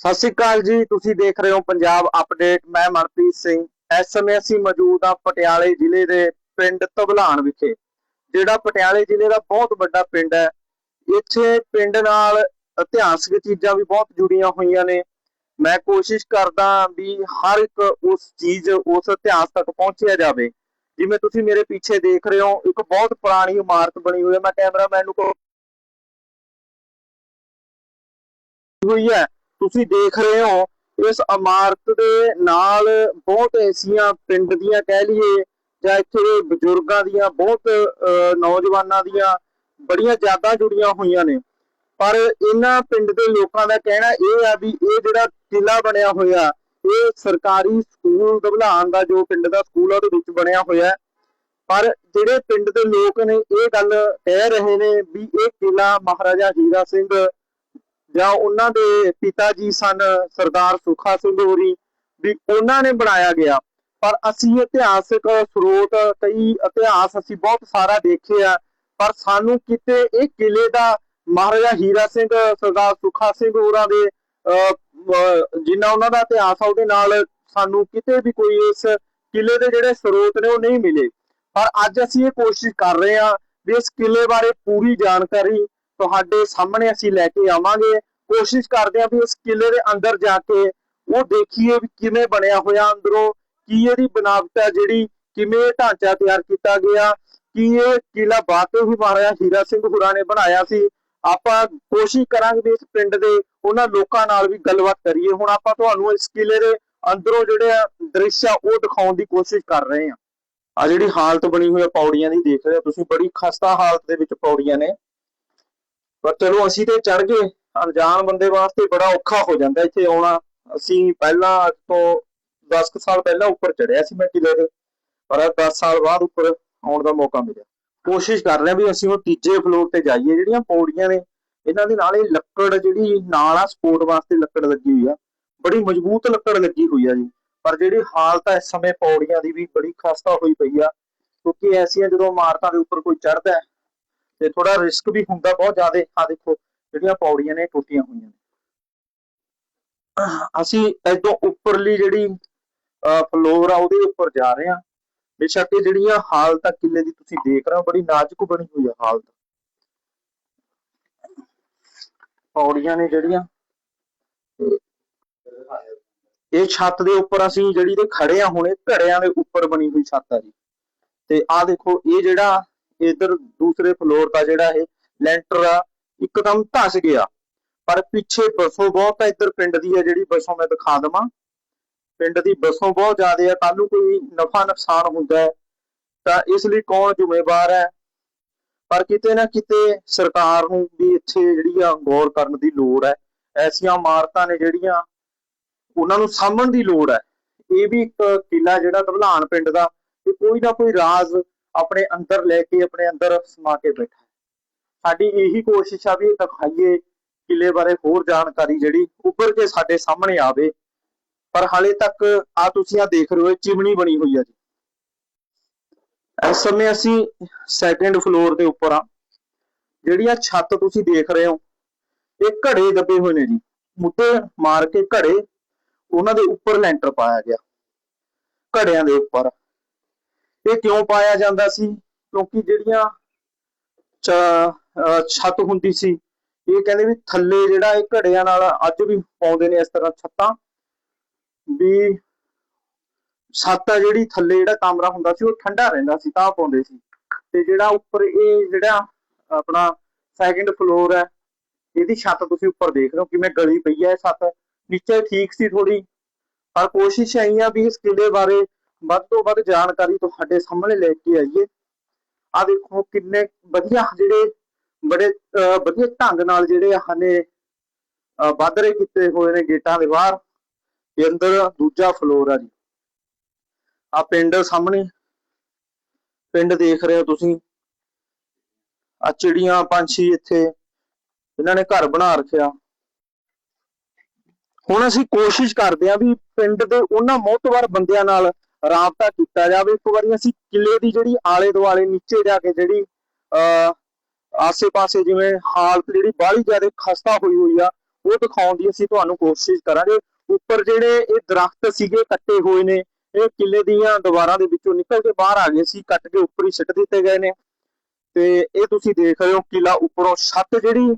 ਸਤਿ ਸ਼੍ਰੀ ਅਕਾਲ ਜੀ, ਤੁਸੀਂ ਦੇਖ ਰਹੇ ਹੋ ਪੰਜਾਬ ਅਪਡੇਟ ਮੈਂ ਮਨਪ੍ਰੀਤ ਸਿੰਘ। ਇਸ ਸਮੇਂ ਅਸੀਂ ਮੌਜੂਦ ਹਾਂ ਪਟਿਆਲੇ ਜ਼ਿਲ੍ਹੇ ਦੇ ਪਿੰਡ ਧਬਲਾਨ ਵਿਖੇ, ਜਿਹੜਾ ਪਟਿਆਲੇ ਜ਼ਿਲ੍ਹੇ ਦਾ ਬਹੁਤ ਵੱਡਾ ਪਿੰਡ ਹੈ। ਇੱਥੇ ਪਿੰਡ ਨਾਲ ਇਤਿਹਾਸਕ ਚੀਜ਼ਾਂ ਵੀ ਬਹੁਤ ਜੁੜੀਆਂ ਹੋਈਆਂ ਨੇ। ਮੈਂ ਕੋਸ਼ਿਸ਼ ਕਰਦਾ ਵੀ ਹਰ ਇੱਕ ਉਸ ਚੀਜ਼, ਉਸ ਇਤਿਹਾਸ ਤੱਕ ਪਹੁੰਚਿਆ ਜਾਵੇ। ਜਿਵੇਂ ਤੁਸੀਂ ਮੇਰੇ ਪਿੱਛੇ ਦੇਖ ਰਹੇ ਹੋ, ਇੱਕ ਬਹੁਤ ਪੁਰਾਣੀ ਇਮਾਰਤ ਬਣੀ ਹੋਈ ਹੈ। ਮੈਂ ਕੈਮਰਾਮੈਨ ਨੂੰ ਕਹੂੰ ਹੋਈ ਹੈ। ਤੁਸੀਂ ਦੇਖ ਰਹੇ ਹੋ, ਇਸ ਇਮਾਰਤ ਦੇ ਨਾਲ ਬਹੁਤ ਐਸੀਆਂ ਪਿੰਡ ਦੀਆਂ ਕਹਿ ਲਈਏ ਜਾਂ ਇੱਥੇ ਦੇ ਬਜ਼ੁਰਗਾਂ ਦੀਆਂ, ਬਹੁਤ ਨੌਜਵਾਨਾਂ ਦੀਆਂ ਬੜੀਆਂ ਯਾਦਾਂ ਜੁੜੀਆਂ ਹੋਈਆਂ ਨੇ। ਪਰ ਇਹਨਾਂ ਪਿੰਡ ਦੇ ਲੋਕਾਂ ਦਾ ਕਹਿਣਾ ਇਹ ਆ ਵੀ ਇਹ ਜਿਹੜਾ ਕਿਲਾ ਬਣਿਆ ਹੋਇਆ, ਇਹ ਸਰਕਾਰੀ ਸਕੂਲ ਦਬਲਾਨ ਦਾ ਜੋ ਪਿੰਡ ਦਾ ਸਕੂਲ ਆ, ਉਹਦੇ ਵਿੱਚ ਬਣਿਆ ਹੋਇਆ। ਪਰ ਜਿਹੜੇ ਪਿੰਡ ਦੇ ਲੋਕ ਨੇ, ਇਹ ਗੱਲ ਕਹਿ ਰਹੇ ਨੇ ਵੀ ਇਹ ਕਿਲਾ ਮਹਾਰਾਜਾ ਹੀਰਾ ਸਿੰਘ ਜਾਂ ਉਹਨਾਂ ਦੇ ਪਿਤਾ ਜੀ ਸਨ ਸਰਦਾਰ ਸੁਖਾ ਸਿੰਘ ਹੋਰੀ ਵੀ ਉਹਨਾਂ ਨੇ ਬਣਾਇਆ ਗਿਆ। ਪਰ ਅਸੀਂ ਇਤਿਹਾਸਕ ਸਰੋਤ ਕਈ ਇਤਿਹਾਸ ਅਸੀਂ ਬਹੁਤ ਸਾਰਾ ਦੇਖਿਆ ਪਰ ਸਾਨੂੰ ਕਿਤੇ ਇਹ ਕਿਲੇ ਦਾ ਮਹਾਰਾਜਾ ਹੀਰਾ ਸਿੰਘ ਸਰਦਾਰ ਸੁਖਾ ਸਿੰਘ ਹੋਰਾਂ ਦੇ ਅਹ, ਜਿੰਨਾ ਉਹਨਾਂ ਦਾ ਇਤਿਹਾਸ ਆ ਉਹਦੇ ਨਾਲ ਸਾਨੂੰ ਕਿਤੇ ਵੀ ਕੋਈ ਇਸ ਕਿਲੇ ਦੇ ਜਿਹੜੇ ਸਰੋਤ ਨੇ ਉਹ ਨਹੀਂ ਮਿਲੇ। ਪਰ ਅੱਜ ਅਸੀਂ ਇਹ ਕੋਸ਼ਿਸ਼ ਕਰ ਰਹੇ ਹਾਂ ਵੀ ਇਸ ਕਿਲੇ ਬਾਰੇ ਪੂਰੀ ਜਾਣਕਾਰੀ ਤੁਹਾਡੇ ਸਾਹਮਣੇ ਅਸੀਂ ਲੈ ਕੇ ਆਵਾਂਗੇ। ਕੋਸ਼ਿਸ਼ ਕਰਦੇ ਹਾਂ ਵੀ ਇਸ ਕਿਲੇ ਦੇ ਅੰਦਰ ਜਾ ਕੇ ਉਹ ਦੇਖੀਏ ਵੀ ਕਿਵੇਂ ਬਣਿਆ ਹੋਇਆ ਅੰਦਰੋਂ, ਕੀ ਇਹਦੀ ਬਨਾਵਟ ਹੈ ਜਿਹੜੀ, ਕਿਵੇਂ ਢਾਂਚਾ ਤਿਆਰ ਕੀਤਾ ਗਿਆ, ਕੀ ਇਹ ਕਿਲਾ ਬਾਤੇ ਹੀ ਮਹਾਰਾਜਾ ਹੀਰਾ ਸਿੰਘ ਹੁਰਾਂ ਨੇ ਬਣਾਇਆ ਸੀ। ਆਪਾਂ ਕੋਸ਼ਿਸ਼ ਕਰਾਂਗੇ ਵੀ ਇਸ ਪਿੰਡ ਦੇ ਉਹਨਾਂ ਲੋਕਾਂ ਨਾਲ ਵੀ ਗੱਲਬਾਤ ਕਰੀਏ। ਹੁਣ ਆਪਾਂ ਤੁਹਾਨੂੰ ਇਸ ਕਿਲੇ ਦੇ ਅੰਦਰੋਂ ਜਿਹੜੇ ਆ ਦ੍ਰਿਸ਼ ਆ, ਉਹ ਦਿਖਾਉਣ ਦੀ ਕੋਸ਼ਿਸ਼ ਕਰ ਰਹੇ ਹਾਂ। ਆ ਜਿਹੜੀ ਹਾਲਤ ਬਣੀ ਹੋਈ ਹੈ ਪੌੜੀਆਂ ਦੀ ਦੇਖ ਰਹੇ ਹੋ ਤੁਸੀਂ, ਬੜੀ ਖਸਤਾ ਹਾਲਤ ਦੇ ਵਿੱਚ ਪੌੜੀਆਂ ਨੇ। ਪਰ ਚਲੋ ਅਸੀਂ ਤੇ ਚੜ ਗਏ। ਅਣਜਾਣ ਬੰਦੇ ਵਾਸਤੇ ਬੜਾ ਔਖਾ ਹੋ ਜਾਂਦਾ ਇੱਥੇ ਆਉਣਾ। ਅਸੀਂ ਪਹਿਲਾਂ ਅੱਜ ਤੋਂ 10 ਕੁ ਸਾਲ ਪਹਿਲਾਂ ਉੱਪਰ ਚੜਿਆ ਸੀ ਮੈਂ ਕਿਲੇ ਦੇ ਪਰ 10 ਸਾਲ ਬਾਅਦ ਉੱਪਰ ਆਉਣ ਦਾ ਮੌਕਾ ਮਿਲਿਆ। ਕੋਸ਼ਿਸ਼ ਕਰ ਰਹੇ ਹਾਂ ਵੀ ਅਸੀਂ ਉਹ ਤੀਜੇ ਫਲੋਰ ਤੇ ਜਾਈਏ। ਜਿਹੜੀਆਂ ਪੌੜੀਆਂ ਨੇ, ਇਹਨਾਂ ਦੇ ਨਾਲ ਇਹ ਲੱਕੜ ਜਿਹੜੀ ਨਾਲ ਆ ਸਪੋਰਟ ਵਾਸਤੇ ਲੱਕੜ ਲੱਗੀ ਹੋਈ ਆ। ਬੜੀ ਮਜ਼ਬੂਤ ਲੱਕੜ ਲੱਗੀ ਹੋਈ ਆ ਜੀ। ਪਰ ਜਿਹੜੀ ਹਾਲਤ ਹੈ ਇਸ ਸਮੇਂ ਪੌੜੀਆਂ ਦੀ ਵੀ ਬੜੀ ਖਸਤਾ ਹੋਈ ਪਈ ਆ। ਕਿਉਂਕਿ ਐਸੀਆਂ ਜਦੋਂ ਇਮਾਰਤਾਂ ਦੇ ਉੱਪਰ ਕੋਈ ਚੜਦਾ ਤੇ ਥੋੜਾ ਰਿਸਕ ਵੀ ਹੁੰਦਾ ਬਹੁਤ ਜ਼ਿਆਦਾ। ਆ ਦੇਖੋ, ਜਿਹੜੀਆਂ ਪੌੜੀਆਂ ਨੇ, ਟੁੱਟੀਆਂ ਹੋਈਆਂ ਨੇ। ਅਸੀਂ ਇਦੋਂ ਉੱਪਰਲੀ ਜਿਹੜੀ ਫਲੋਰ ਆ, ਉਹਦੇ ਉੱਪਰ ਜਾ ਰਹੇ ਹਾਂ। ਬੇਸ਼ੱਕ ਇਹ ਜਿਹੜੀਆਂ ਹਾਲਤ ਆ ਕਿਲੇ ਦੀ ਤੁਸੀਂ ਦੇਖ ਰਹੇ ਹੋ, ਬੜੀ ਨਾਜ਼ੁਕ ਬਣੀ ਹੋਈ ਆ ਹਾਲਤ। ਪੌੜੀਆਂ ਨੇ ਜਿਹੜੀਆਂ, ਇਹ ਛੱਤ ਦੇ ਉੱਪਰ ਅਸੀਂ ਜਿਹੜੀ ਤੇ ਖੜੇ ਆ ਹੁਣੇ, ਘੜਿਆਂ ਦੇ ਉੱਪਰ ਬਣੀ ਹੋਈ ਛੱਤ ਆ ਜੀ। ਤੇ ਆਹ ਦੇਖੋ, ਇਹ ਜਿਹੜਾ ਇਧਰ ਦੂਸਰੇ ਫਲੋਰ ਦਾ ਜਿਹੜਾ ਇਹ ਲੈਂਟਰ ਆ, ਇੱਕਦਮ ਧਸ ਗਿਆ। ਪਰ ਪਿੱਛੇ ਬਸੋਂ ਬਹੁਤ ਆ ਇੱਧਰ ਪਿੰਡ ਦੀ ਆ, ਜਿਹੜੀ ਬਸੋਂ ਮੈਂ ਦਿਖਾ ਦਵਾਂ। ਪਿੰਡ ਦੀ ਬਸੋਂ ਬਹੁਤ ਜ਼ਿਆਦਾ ਆ ਕੱਲ ਨੂੰ ਕੋਈ ਨਫਾ ਨੁਕਸਾਨ ਹੁੰਦਾ ਹੈ, ਤਾਂ ਇਸ ਲਈ ਕੌਣ ਜ਼ਿੰਮੇਵਾਰ ਹੈ? ਪਰ ਕਿਤੇ ਨਾ ਕਿਤੇ ਸਰਕਾਰ ਨੂੰ ਵੀ ਇੱਥੇ ਜਿਹੜੀ ਆ ਗੌਰ ਕਰਨ ਦੀ ਲੋੜ ਹੈ। ਐਸੀਆਂ ਇਮਾਰਤਾਂ ਨੇ ਜਿਹੜੀਆਂ ਉਹਨਾਂ ਨੂੰ ਸਾਂਭਣ ਦੀ ਲੋੜ ਹੈ। ਇਹ ਵੀ ਇੱਕ ਕਿਲਾ ਜਿਹੜਾ ਧਵਲਾਨ ਪਿੰਡ ਦਾ ਇਹ ਕੋਈ ਨਾ ਕੋਈ ਰਾਜ਼ ਆਪਣੇ ਅੰਦਰ ਲੈ ਕੇ, ਆਪਣੇ ਅੰਦਰ ਸਮਾ ਕੇ ਬੈਠਾ ਸਾਡੀ ਇਹੀ ਕੋਸ਼ਿਸ਼ ਆ ਵੀ ਦਿਖਾਈਏ ਕਿਲੇ ਬਾਰੇ ਹੋਰ ਜਾਣਕਾਰੀ ਜਿਹੜੀ ਉੱਭਰ ਕੇ ਸਾਡੇ ਸਾਹਮਣੇ ਆਵੇ। ਪਰ ਹਾਲੇ ਤੱਕ ਆ ਤੁਸੀਂ ਆ ਦੇਖ ਰਹੇ ਹੋ ਚਿਮਣੀ ਬਣੀ ਹੋਈ ਆ ਜੀ। ਇਸ ਸਮੇਂ ਅਸੀਂ ਸੈਕੰਡ ਫਲੋਰ ਦੇ ਉੱਪਰ ਆ। ਜਿਹੜੀਆਂ ਛੱਤ ਤੁਸੀਂ ਦੇਖ ਰਹੇ ਹੋ, ਇਹ ਘੜੇ ਦੱਬੇ ਹੋਏ ਨੇ ਜੀ। ਮੁੱਢੇ ਮਾਰ ਕੇ ਘੜੇ, ਉਹਨਾਂ ਦੇ ਉੱਪਰ ਲੈਂਟਰ ਪਾਇਆ ਗਿਆ। ਘੜਿਆਂ ਦੇ ਉੱਪਰ। ਇਹ ਕਿਉਂ ਪਾਇਆ ਜਾਂਦਾ ਸੀ? ਕਿਉਂਕਿ ਜਿਹੜੀਆਂ ਛੱਤ ਹੁੰਦੀ ਸੀ, ਇਹ ਕਹਿੰਦੇ ਵੀ ਥੱਲੇ ਜਿਹੜਾ ਇਹ ਘੜਿਆਂ ਨਾਲ ਅੱਜ ਵੀ ਪਾਉਂਦੇ ਨੇ ਇਸ ਤਰ੍ਹਾਂ ਛੱਤਾਂ, ਵੀ ਛੱਤ ਆ ਜਿਹੜੀ ਥੱਲੇ ਜਿਹੜਾ ਕਮਰਾ ਹੁੰਦਾ ਸੀ, ਉਹ ਠੰਡਾ ਰਹਿੰਦਾ ਸੀ, ਤਾਂ ਪਾਉਂਦੇ ਸੀ। ਤੇ ਜਿਹੜਾ ਉੱਪਰ ਇਹ ਜਿਹੜਾ ਆਪਣਾ ਸੈਕੰਡ ਫਲੋਰ ਹੈ, ਇਹਦੀ ਛੱਤ ਤੁਸੀਂ ਉੱਪਰ ਦੇਖ ਰਹੇ ਹੋ ਕਿਵੇਂ ਗਲੀ ਪਈ ਹੈ ਛੱਤ। ਨੀਚੇ ਠੀਕ ਸੀ ਥੋੜੀ ਪਰ ਕੋਸ਼ਿਸ਼ ਆਈ ਆ ਵੀ ਇਸ ਕਿਲੇ ਬਾਰੇ ਵੱਧ ਤੋਂ ਵੱਧ ਜਾਣਕਾਰੀ ਤੁਹਾਡੇ ਸਾਹਮਣੇ ਲੈ ਕੇ ਆਈਏ। ਆ ਦੇਖੋ ਕਿੰਨੇ ਵਧੀਆ ਜਿਹੜੇ ਬੜੇ ਵਧੀਆ ਢੰਗ ਨਾਲ ਜਿਹੜੇ ਹਨੇ ਵਾਧਰੇ ਕੀਤੇ ਹੋਏ ਨੇ ਗੇਟਾਂ ਦੇ ਬਾਹਰ। ਇਹ ਅੰਦਰ ਦੂਜਾ ਫਲੋਰ ਆ ਜੀ। ਆ ਪਿੰਡ ਸਾਹਮਣੇ, ਪਿੰਡ ਦੇਖ ਰਹੇ ਹੋ ਤੁਸੀਂ। ਆ ਚਿੜੀਆਂ ਪੰਛੀ ਇੱਥੇ, ਇਹਨਾਂ ਨੇ ਘਰ ਬਣਾ ਰੱਖਿਆ। ਹੁਣ ਅਸੀਂ ਕੋਸ਼ਿਸ਼ ਕਰਦੇ ਹਾਂ ਵੀ ਪਿੰਡ ਦੇ ਉਹਨਾਂ ਮੋਹਤਵਾਰ ਬੰਦਿਆਂ ਨਾਲ ਰਾਬਤਾ ਕੀਤਾ ਜਾਵੇ। ਇੱਕ ਵਾਰੀ ਅਸੀਂ ਕਿਲੇ ਦੀ ਜਿਹੜੀ ਆਲੇ ਦੁਆਲੇ ਨੀਚੇ ਜਾ ਕੇ ਜਿਹੜੀ ਆਸੇ-ਪਾਸੇ ਜਿਵੇਂ ਹਾਲਤ ਜਿਹੜੀ ਬਾਹਲੀ ਜ਼ਿਆਦਾ ਖਸਤਾ ਹੋਈ ਹੋਈ ਆ, ਉਹ ਦਿਖਾਉਣ ਦੀ ਅਸੀਂ ਤੁਹਾਨੂੰ ਕੋਸ਼ਿਸ਼ ਕਰਾਂਗੇ। ਉੱਪਰ ਜਿਹੜੇ ਇਹ ਦਰਖਤ ਸੀਗੇ, ਕੱਟੇ ਹੋਏ ਨੇ, ਇਹ ਕਿਲੇ ਦੀਆਂ ਦੀਵਾਰਾਂ ਦੇ ਵਿੱਚੋਂ ਨਿਕਲ ਕੇ ਬਾਹਰ ਆ ਗਏ ਸੀ, ਕੱਟ ਕੇ ਉੱਪਰ ਹੀ ਸਿੱਟ ਦਿੱਤੇ ਗਏ ਨੇ। ਤੇ ਇਹ ਤੁਸੀਂ ਦੇਖ ਰਹੇ ਹੋ, ਕਿਲਾ ਉੱਪਰੋਂ ਛੱਤ ਜਿਹੜੀ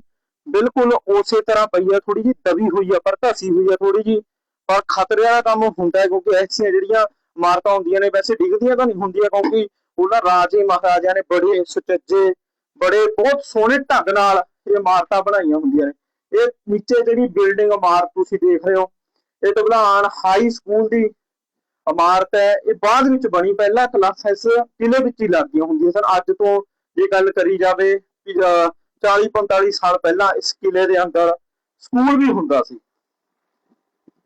ਬਿਲਕੁਲ ਉਸੇ ਤਰ੍ਹਾਂ ਪਈ ਆ ਥੋੜੀ ਜਿਹੀ ਦਬੀ ਹੋਈ ਆ, ਪਰ ਧਸੀ ਹੋਈ ਆ ਥੋੜੀ ਜਿਹੀ। ਪਰ ਖਤਰੇ ਵਾਲਾ ਕੰਮ ਹੁੰਦਾ ਕਿਉਂਕਿ ਐਸੀਆਂ ਜਿਹੜੀਆਂ ਇਮਾਰਤਾਂ ਹੁੰਦੀਆਂ ਨੇ, ਵੈਸੇ ਡਿੱਗਦੀਆਂ ਤਾਂ ਨਹੀਂ ਹੁੰਦੀਆਂ ਕਿਉਂਕਿ ਉਹਨਾਂ ਰਾਜੇ ਮਹਾਰਾਜਿਆਂ ਨੇ ਬੜੇ ਸੁਚੱਜੇ, ਬੜੇ ਬਹੁਤ ਸੋਹਣੇ ਢੰਗ ਨਾਲ ਇਹ ਇਮਾਰਤਾਂ ਬਣਾਈਆਂ ਹੁੰਦੀਆਂ ਨੇ। ਇਹ ਨੀਚੇ ਜਿਹੜੀ ਬਿਲਡਿੰਗ ਇਮਾਰਤ ਤੁਸੀਂ ਦੇਖ ਰਹੇ ਹੋ, ਇਹ ਢਬਲਾਨ ਹਾਈ ਸਕੂਲ ਦੀ ਇਮਾਰਤ ਹੈ। ਇਹ ਬਾਅਦ ਵਿੱਚ ਬਣੀ, ਪਹਿਲਾਂ ਕਲਾਸਿਸ ਕਿਲੇ ਵਿੱਚ ਹੀ ਲੱਗਦੀਆਂ ਹੁੰਦੀਆਂ ਸਨ। ਅੱਜ ਤੋਂ ਜੇ ਗੱਲ ਕਰੀ ਜਾਵੇ 40 45 ਸਾਲ ਪਹਿਲਾਂ ਇਸ ਕਿਲੇ ਦੇ ਅੰਦਰ ਸਕੂਲ ਵੀ ਹੁੰਦਾ ਸੀ।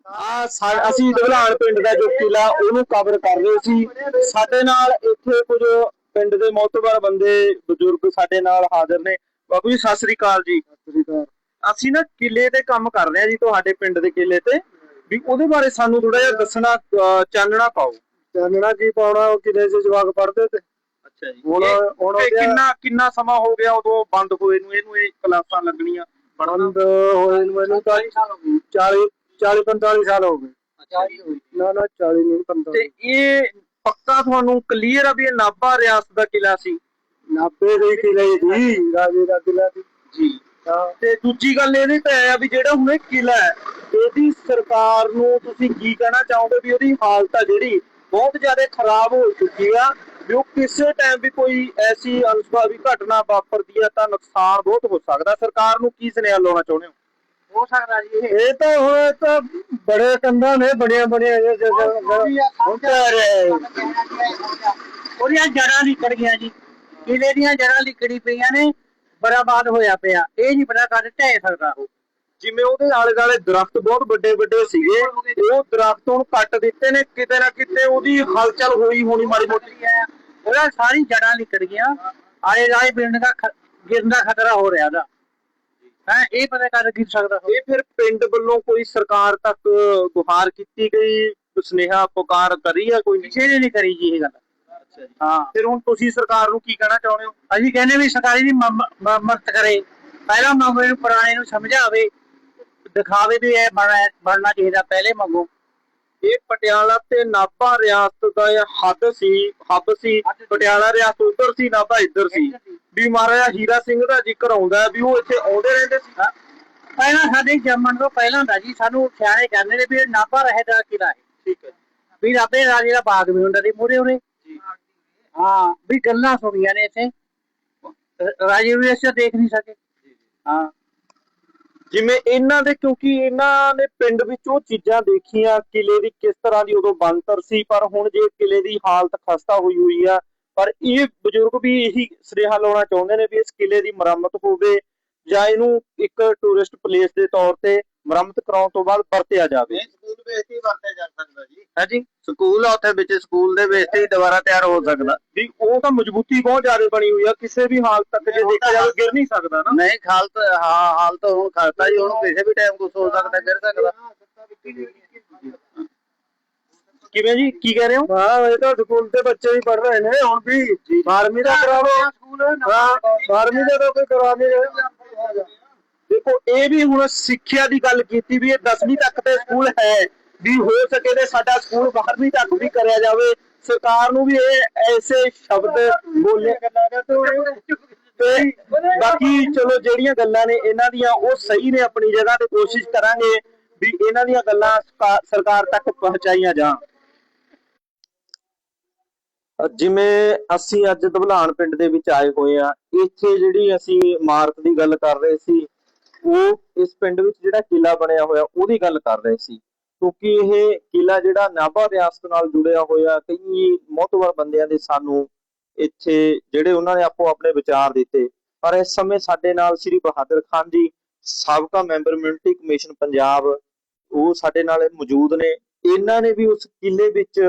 ਆ ਅਸੀਂ ਢਬਲਾਨ ਪਿੰਡ ਦਾ ਜੋ ਕਿਲਾ ਉਹਨੂੰ ਕਵਰ ਕਰ ਰਹੇ ਸੀ। ਸਾਡੇ ਨਾਲ ਇੱਥੇ ਕੁਝ ਪਿੰਡ ਦੇ ਮੌਤਬਰ ਬੰਦੇ ਬਜ਼ੁਰਗ ਸਾਡੇ ਨਾਲ ਹਾਜ਼ਰ ਨੇ। ਬਾਬੂ ਜੀ ਸਤਿ ਸ੍ਰੀ ਅਕਾਲ ਜੀ। ਅਸੀਂ ਨਾ ਕਿਲੇ ਤੇ ਕੰਮ ਕਰ ਰਹੇ ਹਾਂ ਜੀ ਤੁਹਾਡੇ ਪਿੰਡ ਦੇ ਕਿਲੇ ਤੇ। ਵੀ ਉਹਦੇ ਬਾਰੇ ਸਾਨੂੰ ਥੋੜਾ ਜਿਹਾ ਦੱਸਣਾ ਚਾਨਣਾ ਪਾਓ। ਚਾਨਣਾ ਕੀ ਪਾਉਣਾ ਉਹ ਕਿਲੇ 'ਚ ਜਵਾਕ ਪੜਦੇ ਤੇ? ਅੱਛਾ ਜੀ। ਹੁਣ ਹੁਣ ਕਿੰਨਾ ਕਿੰਨਾ ਸਮਾਂ ਹੋ ਗਿਆ ਉਦੋਂ ਬੰਦ ਹੋਏ ਨੂੰ? ਇਹਨੂੰ ਇਹ ਕਲਾਸਾਂ ਲੱਗਣੀਆਂ। ਬੰਦ ਹੋਏ ਨੂੰ ਮੈਨੂੰ ਤਾਂ 40 40 45 ਸਾਲ ਹੋ ਗਏ। ਨਾ ਨਾ 40 ਨਹੀਂ 45 ਤੇ ਇਹ ਪੱਕਾ ਤੁਹਾਨੂੰ ਕਲੀਅਰ ਆ ਵੀ ਇਹ ਨਾਭਾ ਰਿਆਸਤ ਦਾ ਕਿਲਾ ਸੀ? 90 ਦੇ ਕਿਲੇ ਦੀ। ਰਾਜੇ ਦਾ ਕਿਲਾ ਸੀ। ਜੀ। ਤੇ ਦੂਜੀ ਗੱਲ ਇਹਦੇ ਤੇ ਹੈ ਵੀ ਜਿਹੜਾ ਹੁਣ ਇਹ ਕਿਲਾ ਹੈ ਇਹਦੀ ਸਰਕਾਰ ਨੂੰ ਤੁਸੀਂ ਕੀ ਕਹਿਣਾ ਚਾਹੋਗੇ ਵੀ ਉਹਦੀ ਹਾਲਤ ਆ ਜਿਹੜੀ ਬਹੁਤ ਜ਼ਿਆਦਾ ਖਰਾਬ ਹੋ ਚੁੱਕੀ ਆ ਉਹ ਕਿਸੇ ਟਾਈਮ ਵੀ ਕੋਈ ਐਸੀ ਅਨਸੁਭਾਵੀ ਘਟਨਾ ਵਾਪਰਦੀ ਆ ਤਾਂ ਨੁਕਸਾਨ ਬਹੁਤ ਹੋ ਸਕਦਾ। ਸਰਕਾਰ ਨੂੰ ਕੀ ਸੁਨੇਹਾ ਲਾਉਣਾ ਚਾਹੁੰਦੇ ਹੋ? ਹੋ ਸਕਦਾ ਜੀ ਇਹ। ਇਹ ਤਾਂ ਹੁਣ ਇਹ ਤਾਂ ਬੜੇ ਕੰਧਾਂ ਨੇ ਬੜੀਆਂ ਬੜੀਆਂ ਇਹ ਜਿਹੜਾ- ਹੁਣ ਤਾਂ ਇਹ। ਉਹਦੀਆਂ ਜੜਾਂ ਨਿਕਲ ਗਈਆਂ ਜੀ। ਕਿਲੇ ਦੀਆਂ ਜੜਾਂ ਲਿਕੜੀ ਪਈਆਂ ਨੇ ਬਰਾਬਾਦ ਹੋਇਆ ਪਿਆ। ਇਹ ਨਹੀਂ ਪਤਾ ਕਦ ਢਹਿ ਸਕਦਾ ਉਹ। ਜਿਵੇਂ ਉਹਦੇ ਆਲੇ ਦੁਆਲੇ ਦਰਖਤ ਬਹੁਤ ਵੱਡੇ ਵੱਡੇ ਸੀਗੇ ਉਹ ਦਰਖਤ ਹੁਣ ਕੱਟ ਦਿੱਤੇ ਨੇ ਕਿਤੇ ਨਾ ਕਿਤੇ ਉਹਦੀ ਹਲਚਲ ਹੋਈ ਹੋਣੀ ਮਾੜੀ ਮੋਟੀ। ਉਹਦਾ ਸਾਰੀ ਜੜਾਂ ਨਿਕਲ ਗਈਆਂ। ਆਲੇ ਰਾਏ ਪਿੰਡ ਦਾ ਗਿਰਨ ਦਾ ਖਤਰਾ ਹੋ ਰਿਹਾ ਉਹਦਾ। ਹੈ ਇਹ ਪਤਾ ਕਦ ਗਿਰ ਸਕਦਾ? ਇਹ ਫਿਰ ਪਿੰਡ ਵੱਲੋਂ ਕੋਈ ਸਰਕਾਰ ਤੱਕ ਗੁਹਾਰ ਕੀਤੀ ਗਈ ਸੁਨੇਹਾ ਪੁਕਾਰ ਕਰੀ ਆ ਕੋਈ? ਨਹੀਂ ਕਿਸੇ ਨੇ ਨਹੀਂ ਕਰੀ ਜੀ ਇਹ ਗੱਲ। ਹਾਂ। ਫਿਰ ਹੁਣ ਤੁਸੀਂ ਸਰਕਾਰ ਨੂੰ ਕੀ ਕਹਿਣਾ ਚਾਹੁੰਦੇ ਹੋ? ਅਸੀਂ ਕਹਿੰਦੇ ਵੀ ਸਰਕਾਰੀ ਦੀ ਮਮ- ਮ- ਮਦਦ ਕਰੇ। ਪਹਿਲਾਂ ਮੰਗੋ ਨੂੰ ਪੁਰਾਣੇ ਨੂੰ ਸਮਝਾਵੇ। ਦਿਖਾਵੇ ਵੀ ਇਹ ਬਣਾ- ਬਣਨਾ ਚਾਹੀਦਾ ਪਹਿਲੇ ਮੰਗੋ। ਇਹ ਪਟਿਆਲਾ ਤੇ ਨਾਭਾ ਰਿਆਸਤ ਦਾ ਇਹ ਹੱਦ ਸੀ ਹੱਬ ਸੀ। ਪਟਿਆਲਾ ਰਿਆਸਤ ਉਧਰ ਸੀ ਨਾਭਾ ਇੱਧਰ ਸੀ। ਵੀ ਮਹਾਰਾਜਾ ਹੀਰਾ ਸਿੰਘ ਦਾ ਜ਼ਿਕਰ ਆਉਂਦਾ ਵੀ ਉਹ ਇੱਥੇ ਆਉਂਦੇ ਰਹਿੰਦੇ ਸੀ। ਪਹਿਲਾਂ ਸਾਡੇ ਜੰਮਣ ਤੋਂ ਪਹਿਲਾਂ ਦਾ ਜੀ ਸਾਨੂੰ ਸਿਆਣੇ ਕਹਿੰਦੇ ਨੇ ਵੀ ਇਹ ਨਾਭਾ ਰਹਿਦਾ ਕਿਲਾ ਹੈ ਠੀਕ ਹੈ ਵੀ ਰਾਬੇ ਰਾਜੇ ਦਾ ਬਾਗ ਵੀ ਹੁੰਦਾ ਸੀ ਮੂਰੇ ਉਰੇ ਹਾਂ ਵੀ ਗੱਲਾਂ ਸੁਣੀਆਂ ਨੇ ਇੱਥੇ। ਰਾਜੇ ਵੀ ਅਸੀਂ ਦੇਖ ਨਹੀਂ ਸਕੇ। ਹਾਂ। ਜਿਵੇਂ ਇਹਨਾਂ ਦੇ, ਕਿਉਂਕਿ ਇਹਨਾਂ ਨੇ ਪਿੰਡ ਵਿੱਚ ਉਹ ਚੀਜ਼ਾਂ ਦੇਖੀਆਂ, ਕਿਲੇ ਦੀ ਕਿਸ ਤਰ੍ਹਾਂ ਦੀ ਉਦੋਂ ਬਣਤਰ ਸੀ, ਪਰ ਹੁਣ ਜੇ ਕਿਲੇ ਦੀ ਹਾਲਤ ਖਸਤਾ ਹੋਈ ਹੋਈ ਆ, ਪਰ ਇਹ ਬਜ਼ੁਰਗ ਵੀ ਇਹੀ ਸੁਨੇਹਾ ਲਾਉਣਾ ਚਾਹੁੰਦੇ ਨੇ ਵੀ ਇਸ ਕਿਲੇ ਦੀ ਮੁਰੰਮਤ ਹੋਵੇ ਜਾਂ ਇਹਨੂੰ ਇੱਕ ਟੂਰਿਸਟ ਪਲੇਸ ਦੇ ਤੌਰ ਤੇ ਮੁਰੰਮਤ ਕਰਾਉਣ ਤੋਂ ਬਾਅਦ ਵਰਤਿਆ ਜਾਵੇ। ਸਕੂਲ ਵਿੱਚ ਹੀ ਵਰਤਿਆ ਜਾ ਸਕਦਾ ਜੀ। ਹੈ ਜੀ ਸਕੂਲ ਆ ਉੱਥੇ ਵਿੱਚ ਸਕੂਲ ਦੇ ਵਿੱਚ ਹੀ ਦੁਬਾਰਾ ਤਿਆਰ ਹੋ ਸਕਦਾ। ਵੀ ਉਹ ਤਾਂ ਮਜ਼ਬੂਤੀ ਬਹੁਤ ਜ਼ਿਆਦਾ ਬਣੀ ਹੋਈ ਆ ਕਿਸੇ ਵੀ ਹਾਲਤ ਤੱਕ ਜੇ ਦੇਖਿਆ ਜਾਵੇ ਗਿਰ ਨਹੀਂ ਸਕਦਾ ਨਾ। ਨਹੀਂ ਹਾਲਤ ਹਾਂ ਹਾਲਤ ਹੁਣ ਖਸਤਾ ਜੀ ਹੁਣ ਕਿਸੇ ਵੀ ਟਾਈਮ ਕੁਝ ਹੋ ਸਕਦਾ ਗਿਰ ਸਕਦਾ। ਕਿਵੇਂ ਜੀ? ਕੀ ਕਹਿ ਰਹੇ ਹੋ? ਹਾਂ ਇਹ ਤਾਂ ਸਕੂਲ ਦੇ ਬੱਚੇ ਵੀ ਪੜ ਰਹੇ ਨੇ ਹੁਣ ਵੀ 12ਵੀਂ ਦਾ ਕਰਾਵੋ ਹਾਂ 12ਵੀਂ ਦਾ ਤਾਂ ਕੋਈ ਕਰਾ ਨਹੀਂ ਰਿਹਾ। ਦੇਖੋ, ਇਹ ਵੀ ਹੁਣ ਸਿੱਖਿਆ ਦੀ ਗੱਲ ਕੀਤੀ ਵੀ ਇਹ 10ਵੀਂ ਤੱਕ ਤੇ ਸਕੂਲ ਹੈ ਵੀ ਹੋ ਸਕੇ ਤੇ ਸਾਡਾ ਸਕੂਲ 12ਵੀਂ ਤੱਕ ਵੀ ਕਰਿਆ ਜਾਵੇ। ਸਰਕਾਰ ਨੂੰ ਵੀ ਇਹ ਐਸੇ ਸ਼ਬਦ ਬੋਲੇ। ਤੇ ਬਾਕੀ ਚਲੋ, ਜਿਹੜੀਆਂ ਗੱਲਾਂ ਨੇ ਇਹਨਾਂ ਦੀਆਂ, ਉਹ ਸਹੀ ਨੇ ਆਪਣੀ ਜਗ੍ਹਾ ਤੇ ਕੋਸ਼ਿਸ਼ ਕਰਾਂਗੇ ਵੀ ਇਹਨਾਂ ਦੀਆਂ ਗੱਲਾਂ ਸਰਕਾਰ ਤੱਕ ਪਹੁੰਚਾਈਆਂ ਜਾਣ। ਜਿਵੇਂ ਅਸੀਂ ਅੱਜ ਦਬਲਾਨ ਪਿੰਡ ਦੇ ਵਿੱਚ ਆਏ ਹੋਏ ਆ ਇੱਥੇ ਜਿਹੜੀ ਅਸੀਂ ਇਮਾਰਤ ਦੀ ਗੱਲ ਕਰ ਰਹੇ ਸੀ ਉਹ ਇਸ ਪਿੰਡ ਵਿੱਚ ਜਿਹੜਾ ਕਿਲਾ ਬਣਿਆ ਹੋਇਆ, ਉਹਦੀ ਗੱਲ ਕਰ ਰਹੇ ਸੀ। ਕਿਉਂਕਿ ਇਹ ਕਿਲਾ ਜਿਹੜਾ ਨਾਭਾ ਰਿਆਸਤ ਨਾਲ ਜੁੜਿਆ ਹੋਇਆ, ਕਈ ਮੋਤਵਰ ਬੰਦਿਆਂ ਦੇ ਸਾਨੂੰ ਇੱਥੇ ਜਿਹੜੇ ਉਹਨਾਂ ਨੇ ਆਪੋ ਆਪਣੇ ਵਿਚਾਰ ਦਿੱਤੇ। ਪਰ ਇਸ ਸਮੇਂ ਸਾਡੇ ਨਾਲ ਸ੍ਰੀ ਬਹਾਦਰ ਖਾਨ ਜੀ, ਸਾਬਕਾ ਮੈਂਬਰ ਮਿਊਨਿਟੀ ਕਮਿਸ਼ਨ ਪੰਜਾਬ, ਉਹ ਸਾਡੇ ਨਾਲ ਮੌਜੂਦ ਨੇ। ਇਹਨਾਂ ਨੇ ਵੀ ਉਸ ਕਿਲੇ ਵਿੱਚ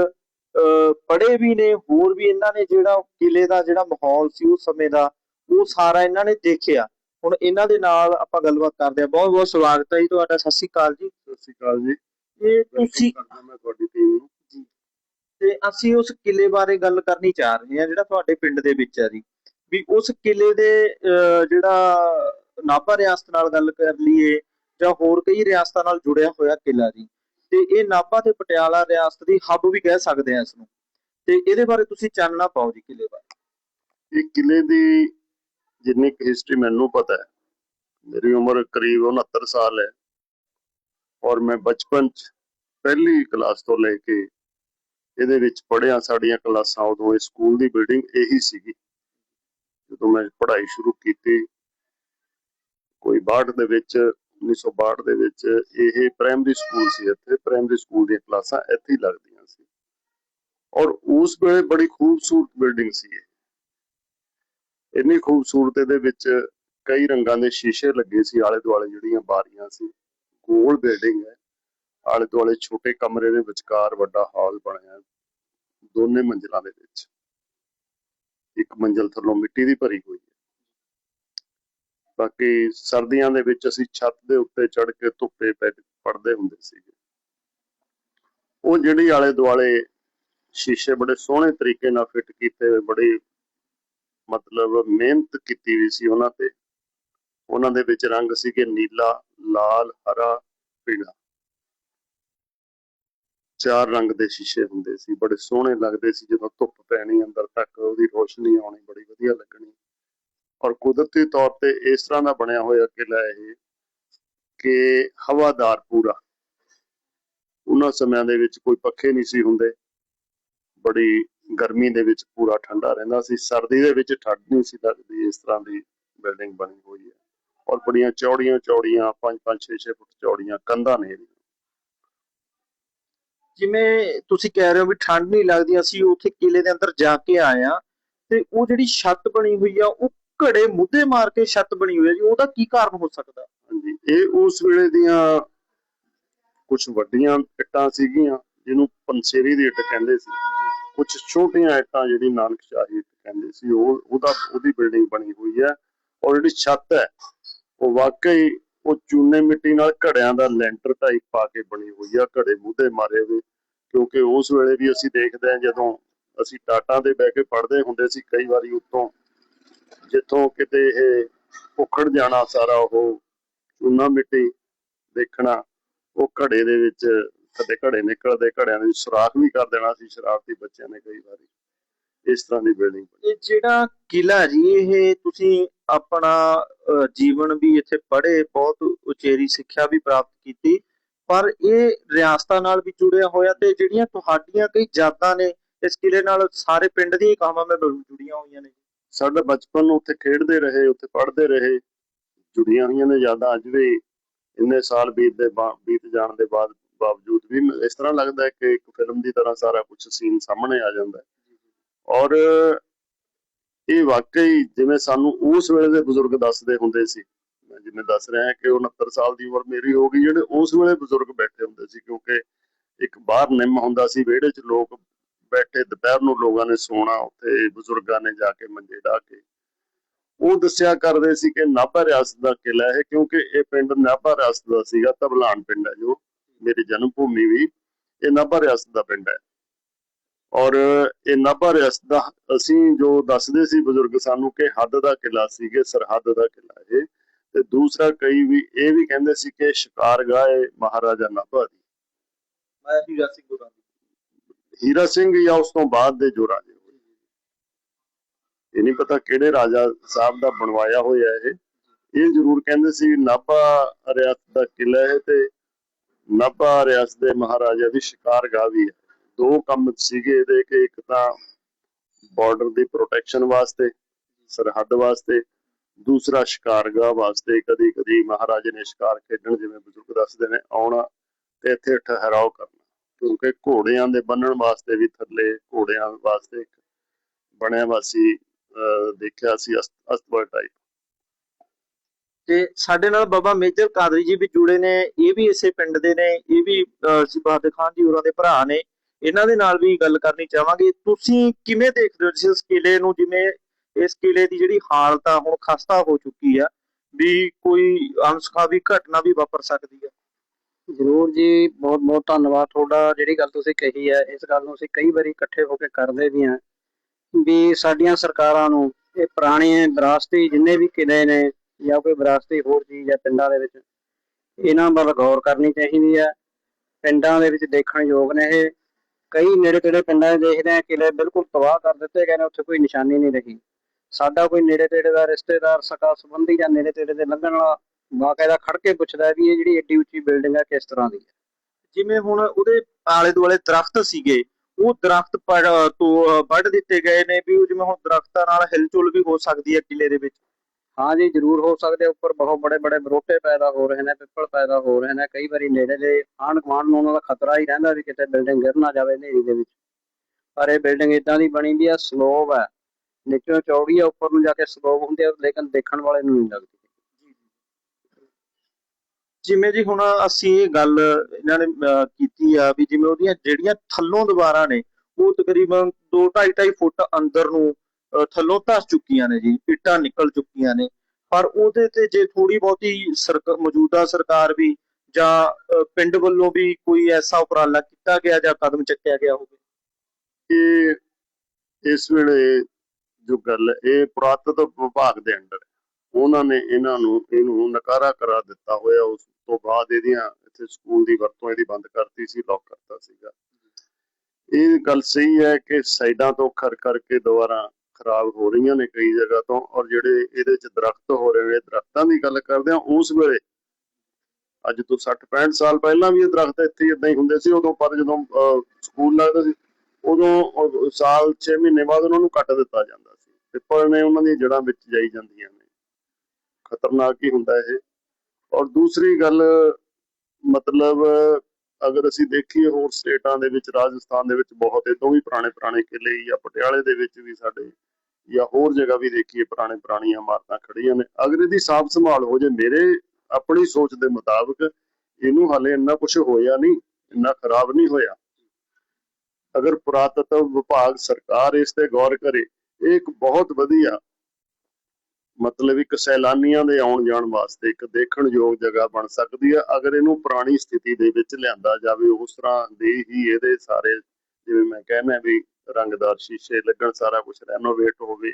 ਪੜੇ ਵੀ ਨੇ, ਹੋਰ ਵੀ ਇਹਨਾਂ ਨੇ ਜਿਹੜਾ ਕਿਲੇ ਦਾ ਜਿਹੜਾ ਮਾਹੌਲ ਸੀ ਉਸ ਸਮੇਂ ਦਾ, ਉਹ ਸਾਰਾ ਇਹਨਾਂ ਨੇ ਦੇਖਿਆ। ਹੁਣ ਇਹਨਾਂ ਦੇ ਨਾਲ ਆਪਾਂ ਗੱਲਬਾਤ ਕਰਦੇ ਹਾਂ। ਬਹੁਤ ਬਹੁਤ ਸਵਾਗਤ ਹੈ ਜੀ ਤੁਹਾਡਾ। ਸਤਿ ਸ਼੍ਰੀ ਅਕਾਲ ਜੀ। ਸਤਿ ਸ਼੍ਰੀ ਅਕਾਲ ਜੀ। ਇਹ ਤੁਸੀਂ ਮੈਂ ਤੁਹਾਡੀ ਟੀਮ ਨੂੰ? ਤੇ ਅਸੀਂ ਉਸ ਕਿਲੇ ਬਾਰੇ ਗੱਲ ਕਰਨੀ ਚਾਹ ਰਹੇ ਹਾਂ ਜਿਹੜਾ ਤੁਹਾਡੇ ਪਿੰਡ ਦੇ ਵਿੱਚ ਹੈ ਜੀ। ਵੀ ਉਸ ਕਿਲੇ ਦੇ ਜਿਹੜਾ ਨਾਭਾ ਰਿਆਸਤ ਨਾਲ ਗੱਲ ਕਰ ਲਈਏ ਜਾਂ ਹੋਰ ਕਈ ਰਿਆਸਤਾਂ ਨਾਲ ਜੁੜਿਆ ਹੋਇਆ ਕਿਲਾ ਜੀ। ਤੇ ਇਹ ਨਾਭਾ ਤੇ ਪਟਿਆਲਾ ਰਿਆਸਤ ਦੀ ਹੱਬ ਵੀ ਕਹਿ ਸਕਦੇ ਆ ਇਸ ਨੂੰ। ਤੇ ਇਹਦੇ ਬਾਰੇ ਤੁਸੀਂ ਚਾਨਣਾ ਪਾਓ ਜੀ ਕਿਲੇ ਬਾਰੇ। ਇਹ ਕਿਲੇ ਦੀ ਜਿੰਨੀ ਕੁ ਹਿਸਟਰੀ ਮੈਨੂੰ ਪਤਾ ਹੈ, ਮੇਰੀ ਉਮਰ ਕਰੀਬ 69 ਸਾਲ ਹੈ ਔਰ ਮੈਂ ਬਚਪਨ ਚ ਪਹਿਲੀ ਕਲਾਸ ਤੋਂ ਲੈ ਕੇ ਇਹਦੇ ਵਿੱਚ ਪੜ੍ਹਿਆ ਸਾਡੀਆਂ ਕਲਾਸਾਂ, ਉਦੋਂ ਇਹ ਸਕੂਲ ਦੀ ਬਿਲਡਿੰਗ ਇਹੀ ਸੀਗੀ। ਜਦੋਂ ਮੈਂ ਪੜ੍ਹਾਈ ਸ਼ੁਰੂ ਕੀਤੀ, ਕੋਈ 62 ਦੇ ਵਿੱਚ 1962 ਦੇ ਵਿੱਚ ਇਹ ਪ੍ਰਾਇਮਰੀ ਸਕੂਲ ਸੀ ਇੱਥੇ। ਪ੍ਰਾਇਮਰੀ ਸਕੂਲ ਦੀਆਂ ਕਲਾਸਾਂ ਇੱਥੇ ਹੀ ਲੱਗਦੀਆਂ ਸੀ। ਔਰ ਉਸ ਵੇਲੇ ਬੜੀ ਖੂਬਸੂਰਤ ਬਿਲਡਿੰਗ ਸੀ ਇਹ। ਇੰਨੀ ਖੂਬਸੂਰਤੀ ਦੇ ਵਿੱਚ ਕਈ ਰੰਗਾਂ ਦੇ ਸ਼ੀਸ਼ੇ ਲੱਗੇ ਸੀ ਆਲੇ ਦੁਆਲੇ ਜਿਹੜੀਆਂ ਬਾਰੀਆਂ ਸੀ, ਗੋਲ ਬਿਲਡਿੰਗ ਹੈ। ਆਲੇ ਦੁਆਲੇ ਛੋਟੇ ਕਮਰੇ ਦੇ ਵਿਚਕਾਰ ਵੱਡਾ ਹਾਲ ਬਣਿਆ ਦੋਨੇ ਮੰਜ਼ਿਲਾਂ ਦੇ ਵਿੱਚ। ਇੱਕ ਮੰਜ਼ਿਲ ਥੱਲੋਂ ਮਿੱਟੀ ਦੀ ਭਰੀ ਹੋਈ ਹੈ। ਬਾਕੀ ਸਰਦੀਆਂ ਦੇ ਵਿੱਚ ਅਸੀਂ ਛੱਤ ਦੇ ਉੱਤੇ ਚੜ੍ਹ ਕੇ ਧੁੱਪੇ ਪੈ ਪੜਦੇ ਹੁੰਦੇ ਸੀਗੇ। ਉਹ ਜਿਹੜੀ ਆਲੇ ਦੁਆਲੇ ਸ਼ੀਸ਼ੇ ਬੜੇ ਸੋਹਣੇ ਤਰੀਕੇ ਨਾਲ ਫਿੱਟ ਕੀਤੇ ਹੋਏ, ਬੜੀ ਮਤਲਬ ਮਿਹਨਤ ਕੀਤੀ ਹੋਈ ਸੀ ਉਹਨਾਂ ਤੇ। ਉਹਨਾਂ ਦੇ ਵਿੱਚ ਰੰਗ ਸੀਗੇ ਨੀਲਾ, ਲਾਲ, ਹਰਾ, ਪੀਲਾ। ਚਾਰ ਰੰਗ ਦੇ ਸ਼ੀਸ਼ੇ ਹੁੰਦੇ ਸੀ। ਬੜੇ ਸੋਹਣੇ ਲੱਗਦੇ ਸੀ। ਜਦੋਂ ਧੁੱਪ ਪੈਣੀ ਅੰਦਰ ਤੱਕ, ਉਹਦੀ ਰੋਸ਼ਨੀ ਆਉਣੀ ਬੜੀ ਵਧੀਆ ਲੱਗਣੀ। ਔਰ ਕੁਦਰਤੀ ਤੌਰ ਤੇ ਇਸ ਤਰ੍ਹਾਂ ਦਾ ਬਣਿਆ ਹੋਇਆ ਕਿਲਾ ਇਹ ਕਿ ਹਵਾਦਾਰ ਪੂਰਾ। ਉਹਨਾਂ ਸਮਿਆਂ ਦੇ ਵਿੱਚ ਕੋਈ ਪੱਖੇ ਨਹੀਂ ਸੀ ਹੁੰਦੇ। ਬੜੀ ਗਰਮੀ ਦੇ ਵਿੱਚ ਪੂਰਾ ਠੰਡਾ ਰਹਿੰਦਾ ਸੀ ਸਰਦੀ ਦੇ ਵਿੱਚ ਠੰਡ ਨਹੀਂ ਸੀ ਲੱਗਦੀ ਇਸ ਤਰ੍ਹਾਂ ਦੀ ਬਿਲਡਿੰਗ ਬਣੀ ਹੋਈ ਹੈ। ਔਰ ਬੜੀਆਂ ਚੌੜੀਆਂ ਚੌੜੀਆਂ 5-5 6-6 ਫੁੱਟ ਚੌੜੀਆਂ ਕੰਧਾਂ ਨੇ ਇਹਦੀਆਂ। ਜਿਵੇਂ ਤੁਸੀਂ ਕਹਿ ਰਹੇ ਹੋ ਵੀ ਠੰਡ ਨਹੀਂ ਲੱਗਦੀ ਅਸੀਂ ਉੱਥੇ ਕਿਲੇ ਦੇ ਅੰਦਰ ਜਾ ਕੇ ਆਏ ਆ ਤੇ ਉਹ ਜਿਹੜੀ ਛੱਤ ਬਣੀ ਹੋਈ ਆ ਉਹ ਘੜੇ ਮੁੱਦੇ ਮਾਰ ਕੇ ਛੱਤ ਬਣੀ ਹੋਈ ਆ ਜੀ ਉਹਦਾ ਕੀ ਕਾਰਨ ਹੋ ਸਕਦਾ? ਹਾਂਜੀ ਇਹ ਉਸ ਵੇਲੇ ਦੀਆਂ ਕੁਝ ਵੱਡੀਆਂ ਇੱਟਾਂ ਸੀਗੀਆਂ ਜਿਹਨੂੰ ਪੰਸੇਰੀ ਦੀ ਇੱਟ ਕਹਿੰਦੇ ਸੀ। ਕੁਝ ਛੋਟੀਆਂ ਇੱਟਾਂ ਜਿਹੜੀ ਨਾਨਕ ਸ਼ਾਹੀ ਕਹਿੰਦੇ ਸੀ, ਉਹ ਉਹਦਾ, ਉਹਦੀ ਬਿਲਡਿੰਗ ਬਣੀ ਹੋਈ ਹੈ ਔਰ ਜਿਹੜੀ ਛੱਤ ਹੈ, ਉਹ ਵਾਕਈ ਉਹ ਚੂਨੇ ਮਿੱਟੀ ਨਾਲ ਘੜਿਆਂ ਦਾ ਲੈਂਟਰ ਟਾਈਪ ਪਾ ਕੇ ਬਣੀ ਹੋਈ ਆ, ਘੜੇ ਮੂਧੇ ਮਾਰੇ ਹੋਏ, ਕਿਉਂਕਿ ਉਸ ਵੇਲੇ ਵੀ ਅਸੀਂ ਦੇਖਦੇ ਹਾਂ ਜਦੋਂ ਅਸੀਂ ਟਾਟਾਂ ਤੇ ਬਹਿ ਕੇ ਪੜਦੇ ਹੁੰਦੇ ਸੀ, ਕਈ ਵਾਰੀ ਉੱਤੋਂ ਜਿੱਥੋਂ ਕਿਤੇ ਇਹ ਉਖੜ ਜਾਣਾ ਸਾਰਾ ਉਹ ਚੂਨਾ ਮਿੱਟੀ ਦੇਖਣਾ, ਉਹ ਘੜੇ ਦੇ ਵਿੱਚ ਕਦੇ ਘੜੇ ਨਿਕਲਦੇ ਘੜਿਆਂ ਵਿੱਚ ਸੁਰਾਖ ਵੀ ਕਰ ਦੇਣਾ ਸੀ ਸ਼ਰਾਰਤੀ ਬੱਚਿਆਂ ਨੇ ਕਈ ਵਾਰੀ। ਇਸ ਤਰ੍ਹਾਂ ਦੀ ਬਿਲਡਿੰਗ ਇਹ ਜਿਹੜਾ ਕਿਲਾ ਜੀ ਇਹ ਤੁਸੀਂ ਆਪਣਾ ਜੀਵਨ ਵੀ ਇੱਥੇ ਪੜ੍ਹੇ ਬਹੁਤ ਉਚੇਰੀ ਸਿੱਖਿਆ ਵੀ ਪ੍ਰਾਪਤ ਕੀਤੀ ਪਰ ਇਹ ਰਿਆਸਤਾਂ ਨਾਲ ਵੀ ਜੁੜਿਆ ਹੋਇਆ ਤੇ ਜਿਹੜੀਆਂ ਤੁਹਾਡੀਆਂ ਕਈ ਯਾਦਾਂ ਨੇ ਇਸ ਕਿਲੇ ਨਾਲ ਸਾਰੇ ਪਿੰਡ ਦੀਆਂ ਕਹਾਵਾਂ ਮੈਂ ਜੁੜੀਆਂ ਹੋਈਆਂ ਨੇ। ਸਾਡਾ ਬਚਪਨ ਉੱਥੇ ਖੇਡਦੇ ਰਹੇ ਉੱਥੇ ਪੜ੍ਹਦੇ ਰਹੇ ਜੁੜੀਆਂ ਹੋਈਆਂ ਨੇ ਯਾਦਾਂ ਅੱਜ ਵੀ ਇੰਨੇ ਸਾਲ ਬੀਤਦੇ ਬੀਤ ਜਾਣ ਦੇ ਬਾਅਦ ਬਾਵਜੂਦ ਵੀ ਇਸ ਤਰ੍ਹਾਂ ਲੱਗਦਾ ਹੈ ਕਿ ਇੱਕ ਫਿਲਮ ਦੀ ਤਰ੍ਹਾਂ ਸਾਰਾ ਕੁਝ ਸੀਨ ਸਾਹਮਣੇ ਆ ਜਾਂਦਾ ਹੈ ਔਰ ਇਹ ਵਾਕਈ ਜਿਵੇਂ ਸਾਨੂੰ ਉਸ ਵੇਲੇ ਦੇ ਬਜ਼ੁਰਗ ਦੱਸਦੇ ਹੁੰਦੇ ਸੀ ਮੈਂ ਜਿਵੇਂ ਦੱਸ ਰਿਹਾ ਕਿ 69 ਸਾਲ ਦੀ ਉਮਰ ਮੇਰੀ ਹੋ ਗਈ ਜਿਹੜੇ ਉਸ ਵੇਲੇ ਬਜ਼ੁਰਗ ਬੈਠੇ ਹੁੰਦੇ ਸੀ ਕਿਉਂਕਿ ਇੱਕ ਬਾਹਰ ਨਿੰਮ ਹੁੰਦਾ ਸੀ ਵਿਹੜੇ 'ਚ ਲੋਕ ਬੈਠੇ ਦੁਪਹਿਰ ਨੂੰ ਲੋਕਾਂ ਨੇ ਸੋਣਾ ਉੱਥੇ ਬਜ਼ੁਰਗਾਂ ਨੇ ਜਾ ਕੇ ਮੰਜੇ ਢਾ ਕੇ ਉਹ ਦੱਸਿਆ ਕਰਦੇ ਸੀ ਕਿ ਨਾਭਾ ਰਿਆਸਤ ਦਾ ਕਿਲਾ ਹੈ ਕਿਉਂਕਿ ਇਹ ਪਿੰਡ ਨਾਭਾ ਰਿਆਸਤ ਦਾ ਸੀਗਾ ਤਬਲਾਨ ਪਿੰਡ ਹੈ ਜੋ ਮੇਰੀ ਜਨਮ ਭੂਮੀ ਵੀ ਇਹ ਨਾਭਾ ਰਿਆਸਤ ਦਾ ਪਿੰਡ ਹੈ। ਔਰ ਇਹ ਨਾਭਾ ਰਿਆਸਤ ਦਾ ਅਸੀਂ ਜੋ ਦੱਸਦੇ ਸੀ ਬਜ਼ੁਰਗ ਸਾਨੂੰ ਕਿ ਹੱਦ ਦਾ ਕਿਲਾ ਸੀਗੇ ਸਰਹੱਦ ਦਾ ਕਿਲਾ ਇਹ। ਤੇ ਦੂਸਰਾ ਕਈ ਵੀ ਇਹ ਵੀ ਕਹਿੰਦੇ ਸੀ ਕਿ ਸ਼ਿਕਾਰਗਾਹ ਹੈ ਮਹਾਰਾਜਾ ਨਾਭਾ ਦੀ। ਮੈਂ ਹੀਰਾ ਸਿੰਘ ਗੁਰਾਂ ਦੀ। ਹੀਰਾ ਸਿੰਘ ਜਾਂ ਉਸ ਤੋਂ ਬਾਅਦ ਦੇ ਜੋ ਰਾਜੇ ਹੋਏ। ਇਹ ਨਹੀਂ ਪਤਾ ਕਿਹੜੇ ਰਾਜਾ ਸਾਹਿਬ ਦਾ ਬਣਵਾਇਆ ਹੋਇਆ ਇਹ। ਇਹ ਜ਼ਰੂਰ ਕਹਿੰਦੇ ਸੀ ਨਾਭਾ ਰਿਆਸਤ ਦਾ ਕਿਲਾ ਹੈ ਤੇ ਨਾਭਾ ਰਿਆਸਤ ਦੇ ਮਹਾਰਾਜਾ ਦੀ ਸ਼ਿਕਾਰਗਾਹ ਵੀ ਹੈ। ਦੋ ਕੰਮ ਸੀਗੇ ਇਹਦੇ ਕਿ ਇੱਕ ਤਾਂ ਬਾਰਡਰ ਦੀ ਪ੍ਰੋਟੈਕਸ਼ਨ ਵਾਸਤੇ ਸਰਹੱਦ ਵਾਸਤੇ, ਦੂਸਰਾ ਸ਼ਿਕਾਰਗਾਹ ਵਾਸਤੇ। ਕਦੀ ਕਦੀ ਮਹਾਰਾਜੇ ਨੇ ਸ਼ਿਕਾਰ ਖੇਡਣ ਜਿਵੇਂ ਬਜ਼ੁਰਗ ਦੱਸਦੇ ਨੇ, ਆਉਣਾ ਤੇ ਇੱਥੇ ਠਹਿਰਾਓ ਕਰਨਾ। ਕਿਉਂਕਿ ਘੋੜਿਆਂ ਦੇ ਬੰਨਣ ਵਾਸਤੇ ਵੀ ਥੱਲੇ ਘੋੜਿਆਂ ਵਾਸਤੇ ਇੱਕ ਬਣਿਆ ਵਾਸੀ ਦੇਖਿਆ ਸੀ ਅਸਤ- ਟਾਈਪ ਤੇ ਸਾਡੇ ਨਾਲ ਬਾਬਾ ਮੇਜਰ ਕਾਦਰੀ ਜੀ ਵੀ ਜੁੜੇ ਨੇ ਇਹ ਵੀ ਇਸੇ ਪਿੰਡ ਦੇ ਨੇ ਇਹ ਵੀ ਅਹ, ਬਹਾਦਰ ਖਾਨ ਜੀ ਹੋਰਾਂ ਦੇ ਭਰਾ ਨੇ। ਇਹਨਾਂ ਦੇ ਨਾਲ ਵੀ ਗੱਲ ਕਰਨੀ ਚਾਹਾਂਗੇ। ਤੁਸੀਂ ਕਿਵੇਂ ਦੇਖਦੇ ਹੋ ਇਸ ਕਿਲੇ ਨੂੰ ਜਿਵੇਂ ਇਸ ਕਿਲੇ ਦੀ ਜਿਹੜੀ ਹਾਲਤ ਆ ਹੁਣ ਖਸਤਾ ਹੋ ਚੁੱਕੀ ਆ ਵੀ ਕੋਈ ਅਨਸਖਾਵੀ ਘਟਨਾ ਵੀ ਵਾਪਰ ਸਕਦੀ ਹੈ ਜ਼ਰੂਰ ਜੀ ਬਹੁਤ ਬਹੁਤ ਧੰਨਵਾਦ। ਤੁਹਾਡਾ ਜਿਹੜੀ ਗੱਲ ਤੁਸੀਂ ਕਹੀ ਹੈ ਇਸ ਗੱਲ ਨੂੰ ਅਸੀਂ ਕਈ ਵਾਰੀ ਇਕੱਠੇ ਹੋ ਕੇ ਕਰਦੇ ਵੀ ਹਾਂ ਵੀ ਸਾਡੀਆਂ ਸਰਕਾਰਾਂ ਨੂੰ ਇਹ ਪੁਰਾਣੇ ਵਿਰਾਸਤੀ ਜਿੰਨੇ ਵੀ ਕਿਲੇ ਨੇ ਜਾਂ ਕੋਈ ਵਿਰਾਸਤੀ ਹੋਰ ਚੀਜ਼ ਹੈ ਪਿੰਡਾਂ ਦੇ ਵਿੱਚ, ਇਹਨਾਂ ਵੱਲ ਗੌਰ ਕਰਨੀ ਚਾਹੀਦੀ ਹੈ। ਪਿੰਡਾਂ ਦੇ ਵਿੱਚ ਦੇਖਣ ਯੋਗ ਨੇ ਇਹ। ਕਈ ਨੇੜੇ ਤੇੜੇ ਪਿੰਡਾਂ 'ਚ ਦੇਖਦੇ ਆ ਕਿਲੇ ਬਿਲਕੁਲ ਤਬਾਹ ਕਰ ਦਿੱਤੇ ਗਏ ਨੇ, ਉੱਥੇ ਕੋਈ ਨਿਸ਼ਾਨੀ ਨਹੀਂ ਰਹੀ। ਸਾਡਾ ਕੋਈ ਨੇੜੇ ਤੇੜੇ ਦਾ ਰਿਸ਼ਤੇਦਾਰ ਸਕਾ ਸੰਬੰਧੀ ਜਾਂ ਨੇੜੇ ਤੇੜੇ ਦੇ ਲੰਘਣ ਵਾਲਾ ਬਾਕਾਇਦਾ ਖੜ ਕੇ ਪੁੱਛਦਾ ਵੀ ਇਹ ਜਿਹੜੀ ਏਡੀ ਉੱਚੀ ਬਿਲਡਿੰਗ ਹੈ, ਕਿਸ ਤਰ੍ਹਾਂ ਦੀ ਹੈ? ਜਿਵੇਂ ਹੁਣ ਉਹਦੇ ਆਲੇ ਦੁਆਲੇ ਦਰਖਤ ਸੀਗੇ, ਉਹ ਦਰਖਤ ਪੜ- ਤੋਂ ਵੱਢ ਦਿੱਤੇ ਗਏ ਨੇ ਵੀ ਜਿਵੇਂ ਹੁਣ ਦਰਖਤਾਂ ਨਾਲ ਹਿਲਚੁਲ ਵੀ ਹੋ ਸਕਦੀ ਹੈ ਕਿਲੇ ਦੇ ਵਿੱਚ। ਹਾਂ ਜੀ, ਜ਼ਰੂਰ ਹੋ ਸਕਦੇ ਉੱਪਰ ਬਹੁਤ ਬੜੇ ਬੜੇ ਬਰੋਟੇ ਪੈਦਾ ਹੋ ਰਹੇ ਨੇ, ਪਿੱਪਲ ਪੈਦਾ ਹੋ ਰਹੇ ਨੇ। ਕਈ ਵਾਰੀ ਨੇੜੇ ਦੇ ਆਂਢ ਗੁਆਂਢ ਨੂੰ ਉਹਨਾਂ ਦਾ ਖਤਰਾ ਹੀ ਰਹਿੰਦਾ ਵੀ ਕਿਤੇ ਬਿਲਡਿੰਗ ਗਿਰ ਨਾ ਜਾਵੇ ਹਨੇਰੀ ਦੇ ਵਿੱਚ। ਪਰ ਇਹ ਬਿਲਡਿੰਗ ਇਦਾਂ ਦੀ ਬਣੀ ਵੀ ਆ, ਸਲੋਬ ਹੈ ਨੀਚੋਂ ਚੌੜੀ ਆ, ਉੱਪਰ ਨੂੰ ਜਾ ਕੇ ਸਲੋਬ ਹੁੰਦੀ ਆ, ਲੇਕਿਨ ਦੇਖਣ ਵਾਲੇ ਨੂੰ ਨਹੀਂ ਲੱਗਦੀ। ਜਿਵੇਂ ਜੀ ਹੁਣ ਅਸੀਂ ਇਹ ਗੱਲ ਇਹਨਾਂ ਨੇ ਕੀਤੀ ਆ ਵੀ ਜਿਵੇਂ ਉਹਦੀਆਂ ਜਿਹੜੀਆਂ ਥੱਲੋਂ ਦੀਵਾਰਾਂ ਨੇ, ਉਹ ਤਕਰੀਬਨ 2 2.5 ਫੁੱਟ ਅੰਦਰ ਨੂੰ ਥੱਲੋਂ ਧਸ ਚੁੱਕੀਆਂ ਨੇ ਜੀ, ਇੱਟਾਂ ਨਿਕਲ ਚੁੱਕੀਆਂ ਨੇ। ਪਰ ਉਹਦੇ ਤੇ ਜੇ ਥੋੜੀ ਬਹੁਤੀ ਮੌਜੂਦਾ ਸਰਕਾਰ ਵੀ ਜਾਂ ਪਿੰਡ ਵੱਲੋਂ ਵੀ ਕੋਈ ਐਸਾ ਉਪਰਾਲਾ ਕੀਤਾ ਗਿਆ ਜਾਂ ਕਦਮ ਚੱਕਿਆ ਗਿਆ ਹੋਵੇ? ਇਹ ਇਸ ਵੇਲੇ ਜੋ ਗੱਲ ਇਹ ਪੁਰਾਤਤਵ ਵਿਭਾਗ ਦੇ ਅੰਡਰ ਹੈ। ਉਹਨਾਂ ਨੇ ਇਹਨਾਂ ਨੂੰ, ਇਹਨੂੰ ਨਕਾਰਾ ਕਰਾ ਦਿੱਤਾ ਹੋਇਆ। ਉਸ ਤੋਂ ਬਾਅਦ ਇਹਦੀਆਂ ਇੱਥੇ ਸਕੂਲ ਦੀ ਵਰਤੋਂ ਇਹਦੀ ਬੰਦ ਕਰਤੀ ਸੀ ਲੌਕ ਕਰਤਾ ਸੀਗਾ। ਇਹ ਗੱਲ ਸਹੀ ਹੈ ਕਿ ਸਾਈਡਾਂ ਤੋਂ ਖਰ ਕਰਕੇ ਦੁਬਾਰਾ ਖਰਾਬ ਹੋ ਰਹੀਆਂ ਨੇ ਕਈ ਜਗ੍ਹਾ ਤੋਂ ਔਰ ਜਿਹੜੇ ਇਹਦੇ ਚ ਦਰਖਤ ਹੋ ਰਹੇ ਨੇ, ਦਰਖਤਾਂ ਦੀ ਗੱਲ ਕਰਦੇ ਆ ਉਸ ਵੇਲੇ ਅੱਜ ਤੋਂ 60 65 ਸਾਲ ਪਹਿਲਾਂ ਵੀ ਇਹ ਦਰਖਤ ਇੱਥੇ ਇਦਾਂ ਹੀ ਹੁੰਦੇ ਸੀ, ਉਦੋਂ ਪਰ ਜਦੋਂ ਸਕੂਲ ਲੱਗਦਾ ਸੀ, ਉਦੋਂ ਸਾਲ 6 ਮਹੀਨੇ ਬਾਅਦ ਉਹਨਾਂ ਨੂੰ ਕੱਟ ਦਿੱਤਾ ਜਾਂਦਾ ਸੀ ਪਿੱਪਲ ਨੇ ਉਹਨਾਂ ਦੀਆਂ ਜੜਾਂ ਵਿੱਚ ਜਾਈ ਜਾਂਦੀਆਂ ਨੇ, ਖਤਰਨਾਕ ਹੀ ਹੁੰਦਾ ਇਹ। ਔਰ ਦੂਸਰੀ ਗੱਲ, ਮਤਲਬ ਅਗਰ ਅਸੀਂ ਦੇਖੀਏ ਹੋਰ ਸਟੇਟਾਂ ਦੇ ਵਿੱਚ, ਰਾਜਸਥਾਨ ਦੇ ਵਿੱਚ ਬਹੁਤ ਇਹ ਤੋਂ ਵੀ ਪੁਰਾਣੇ ਪੁਰਾਣੇ ਕਿਲੇ ਜਾਂ ਪਟਿਆਲੇ ਦੇ ਵਿੱਚ ਵੀ ਸਾਡੇ ਜਾਂ ਹੋਰ ਜਗ੍ਹਾ ਵੀ ਦੇਖੀਏ, ਪੁਰਾਣੇ ਪੁਰਾਣੀਆਂ ਇਮਾਰਤਾਂ ਖੜੀਆਂ ਨੇ। ਅਗਰ ਇਹਦੀ ਸਾਫ਼ ਸੰਭਾਲ ਹੋ ਜੇ, ਮੇਰੇ ਆਪਣੀ ਸੋਚ ਦੇ ਮੁਤਾਬਕ ਇਹਨੂੰ ਹਾਲੇ ਇੰਨਾ ਕੁਝ ਹੋਇਆ ਨਹੀਂ, ਇੰਨਾ ਖਰਾਬ ਨਹੀਂ ਹੋਇਆ। ਅਗਰ ਪੁਰਾਤਤਵ ਵਿਭਾਗ ਸਰਕਾਰ ਇਸ ਤੇ ਗੌਰ ਕਰੇ, ਇਹ ਇੱਕ ਬਹੁਤ ਵਧੀਆ ਮਤਲਬ ਇੱਕ ਸੈਲਾਨੀਆਂ ਦੇ ਆਉਣ ਜਾਣ ਵਾਸਤੇ ਇੱਕ ਦੇਖਣ ਯੋਗ ਜਗ੍ਹਾ ਬਣ ਸਕਦੀ ਹੈ ਅਗਰ ਇਹਨੂੰ ਪੁਰਾਣੀ ਸਥਿਤੀ ਦੇ ਵਿੱਚ ਲਿਆਂਦਾ ਜਾਵੇ, ਉਸ ਤਰ੍ਹਾਂ ਦੇ ਹੀ ਇਹਦੇ ਸਾਰੇ ਜਿਵੇਂ ਮੈਂ ਕਹਿੰਦਾ ਵੀ ਰੰਗਦਾਰ ਸ਼ੀਸ਼ੇ ਲੱਗਣ, ਸਾਰਾ ਕੁਝ ਰੈਨੋਵੇਟ ਹੋਵੇ,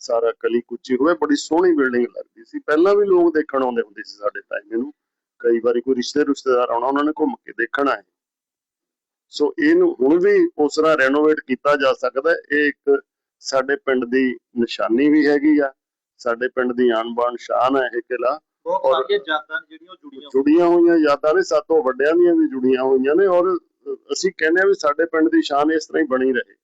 ਸਾਰਾ ਕਲੀ ਕੁਚੀ ਹੋਵੇ, ਬੜੀ ਸੋਹਣੀ ਬਿਲਡਿੰਗ ਲੱਗਦੀ ਸੀ। ਪਹਿਲਾਂ ਵੀ ਲੋਕ ਦੇਖਣ ਆਉਂਦੇ ਹੁੰਦੇ ਸੀ ਸਾਡੇ ਟਾਈਮ ਇਹਨੂੰ। ਕਈ ਵਾਰੀ ਕੋਈ ਰਿਸ਼ਤੇ ਰਿਸ਼ਤੇਦਾਰ ਆਉਣਾ, ਉਹਨਾਂ ਨੇ ਘੁੰਮ ਕੇ ਦੇਖਣਾ ਹੈ। ਸੋ ਇਹਨੂੰ ਹੁਣ ਵੀ ਉਸ ਤਰ੍ਹਾਂ ਰੈਨੋਵੇਟ ਕੀਤਾ ਜਾ ਸਕਦਾ ਇਹ ਇੱਕ ਸਾਡੇ ਪਿੰਡ ਦੀ ਨਿਸ਼ਾਨੀ ਵੀ ਹੈਗੀ ਆ। ਸਾਡੇ ਪਿੰਡ ਦੀ ਆਨ ਬਾਨ ਸ਼ਾਨ ਹੈ ਇਹ ਕਿਲਾ ਬਹੁਤ ਔਰ- ਸਾਰੀਆਂ ਯਾਦਾਂ ਜਿਹੜੀਆਂ ਜੁੜੀਆਂ ਜੁੜੀਆਂ ਹੋਈਆਂ ਯਾਦਾਂ ਨੇ ਸਾਤੋਂ ਵੱਡਿਆਂ ਦੀਆਂ ਵੀ ਜੁੜੀਆਂ ਹੋਈਆਂ ਨੇ ਔਰ ਅਸੀਂ ਕਹਿੰਦੇ ਆ ਵੀ ਸਾਡੇ ਪਿੰਡ ਦੀ ਸ਼ਾਨ ਇਸ ਤਰ੍ਹਾਂ ਹੀ ਬਣੀ ਰਹੇ।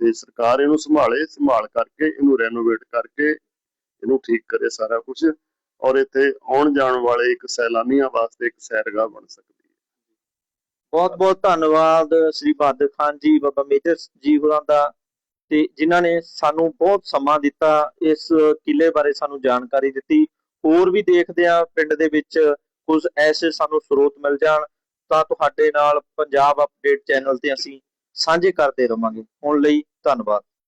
ਤੇ ਸਰਕਾਰ ਇਹਨੂੰ ਸੰਭਾਲੇ ਸੰਭਾਲ ਕਰਕੇ ਇਹਨੂੰ ਰੈਨੋਵੇਟ ਕਰਕੇ ਇਹਨੂੰ ਠੀਕ ਕਰੇ ਸਾਰਾ ਕੁਝ ਔਰ ਇੱਥੇ ਆਉਣ ਜਾਣ ਵਾਲੇ ਇੱਕ ਸੈਲਾਨੀਆਂ ਵਾਸਤੇ ਇੱਕ ਸੈਰਗਾਹ ਬਣ ਸਕਦੀ ਹੈ। ਬਹੁਤ ਬਹੁਤ ਧੰਨਵਾਦ ਸ੍ਰੀ ਬਹਾਦਰ ਖਾਨ ਜੀ ਬਾਬਾ ਮੇਜਰ ਜੀ ਹੋਰਾਂ ਦਾ। ਤੇ ਜਿਨ੍ਹਾਂ ਨੇ ਸਾਨੂੰ ਬਹੁਤ ਸਮਾਂ ਦਿੱਤਾ, ਇਸ ਕਿਲੇ ਬਾਰੇ ਸਾਨੂੰ ਜਾਣਕਾਰੀ ਦਿੱਤੀ। ਹੋਰ ਵੀ ਦੇਖਦੇ ਆ ਪਿੰਡ ਦੇ ਵਿੱਚ ਕੁਝ ਐਸੇ ਸਾਨੂੰ ਸਰੋਤ ਮਿਲ ਜਾਣ, ਤਾਂ ਤੁਹਾਡੇ ਨਾਲ ਪੰਜਾਬ ਅਪਡੇਟ ਚੈਨਲ ਤੇ ਅਸੀਂ ਸਾਂਝੇ ਕਰਦੇ ਰਵਾਂਗੇ। ਹੁਣ ਲਈ ਧੰਨਵਾਦ।